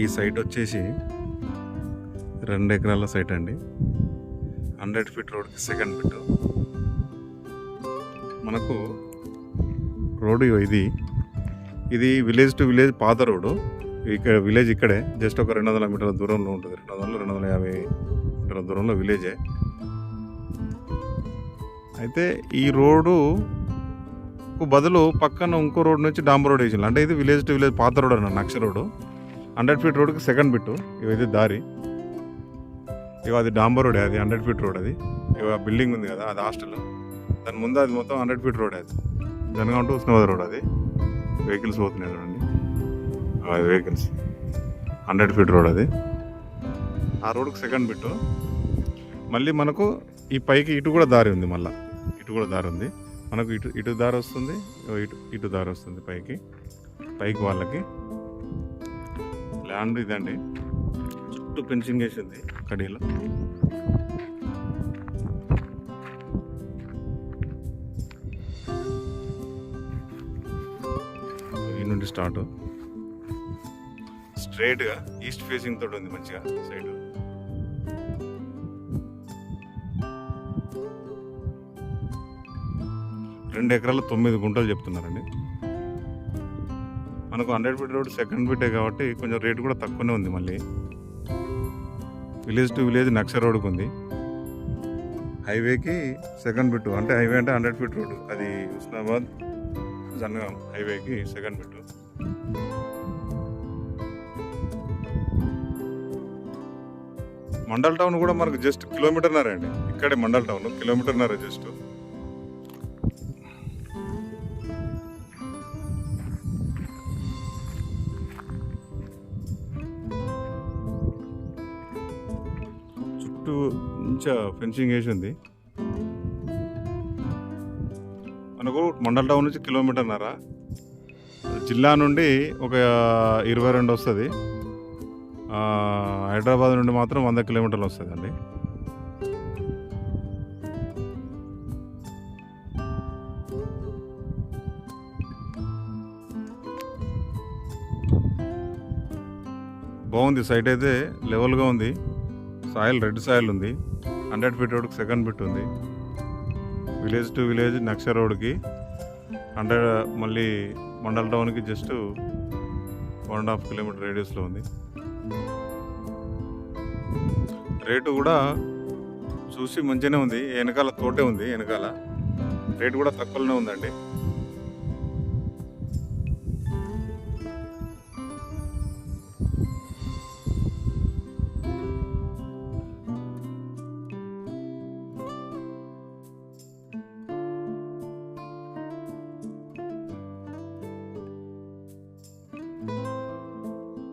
ఈ సైట్ వచ్చేసి రెండు ఎకరాల సైట్ అండి. హండ్రెడ్ ఫీట్ రోడ్కి సెకండ్ ఫీట్. మనకు రోడ్డు ఇది. ఇది విలేజ్ టు విలేజ్ పాత రోడ్డు ఇక్కడ విలేజ్ ఇక్కడే. జస్ట్ ఒక రెండు వందల మీటర్ల దూరంలో ఉంటుంది. రెండు వందలు రెండు వందల యాభై మీటర్ల దూరంలో విలేజే. అయితే ఈ రోడ్డు బదులు పక్కన ఇంకో రోడ్ నుంచి డాంబర్ రోడ్ వేసింది అంటే ఇది విలేజ్ టు విలేజ్ పాత రోడ్ అన్న నక్ష రోడ్డు హండ్రెడ్ ఫీట్ రోడ్కి సెకండ్ బిట్టు. ఇవైతే దారి. ఇక అది డాంబర్ రోడ్ అది హండ్రెడ్ ఫీట్ రోడ్ అది. ఇక బిల్డింగ్ ఉంది కదా అది హాస్టల్. దాని ముందు అది మొత్తం హండ్రెడ్ ఫీట్ రోడ్ అది. జనగాం టు ఉస్మాబాద్ రోడ్ అది. వెహికల్స్ పోతున్నాయి చూడండి. అది వెహికల్స్. హండ్రెడ్ ఫీట్ రోడ్ అది. ఆ రోడ్కి సెకండ్ బిట్టు. మళ్ళీ మనకు ఈ పైకి ఇటు కూడా దారి ఉంది మళ్ళీ. ఇటు కూడా దారి ఉంది. మనకు ఇటు ఇటు దారి వస్తుంది. ఇటు ఇటు దారి వస్తుంది పైకి. పైకి వాళ్ళకి. ల్యాండ్ ఇదండి. చుట్టూ ఫెన్సింగ్ వేసింది. కడీలో ఈ నుండి స్టార్ట్. స్ట్రైట్గా ఈస్ట్ ఫేసింగ్ తోటి ఉంది మంచిగా సైడ్. రెండు ఎకరాలు తొమ్మిది గుంటలు చెప్తున్నారండి. మనకు హండ్రెడ్ ఫీట్ రోడ్ సెకండ్ ఫీటే కాబట్టి కొంచెం రేట్ కూడా తక్కువనే ఉంది మళ్ళీ. విలేజ్ టు విలేజ్ నక్ష రోడ్కి ఉంది. హైవేకి సెకండ్ ఫిట్ అంటే హైవే అంటే హండ్రెడ్ ఫీట్ రోడ్. అది హుస్నాబాద్ జనగాం హైవేకి సెకండ్ ఫిట్ మండల్ టౌన్ కూడా మనకు జస్ట్ కిలోమీటర్నర అండి. ఇక్కడే మండల్ టౌన్ కిలోమీటర్నర జస్ట్. చుట్టూ మంచిగా ఫెన్సింగ్ వేసి ఉంది మనకు మండల్ టౌన్ నుంచి కిలోమీటర్న్నర జిల్లా నుండి ఒక ఇరవై రెండు వస్తుంది. హైదరాబాద్ నుండి మాత్రం వంద కిలోమీటర్లు వస్తుంది అండి బాగుంది సైట్ అయితే లెవెల్గా ఉంది. సాయిల్ రెడ్ సాయిల్ ఉంది. హండ్రెడ్ ఫీట్ రోడ్కి సెకండ్ ఫీట్ ఉంది. విలేజ్ టు విలేజ్ నక్ష రోడ్కి హండ్రెడ్ మళ్ళీ మండల్ టౌన్కి just one and half kilometer రేడియస్లో ఉంది. రేటు కూడా చూసి మంచిగానే ఉంది. వెనకాల తోటే ఉంది వెనకాల. రేటు కూడా తక్కువలోనే ఉందండి.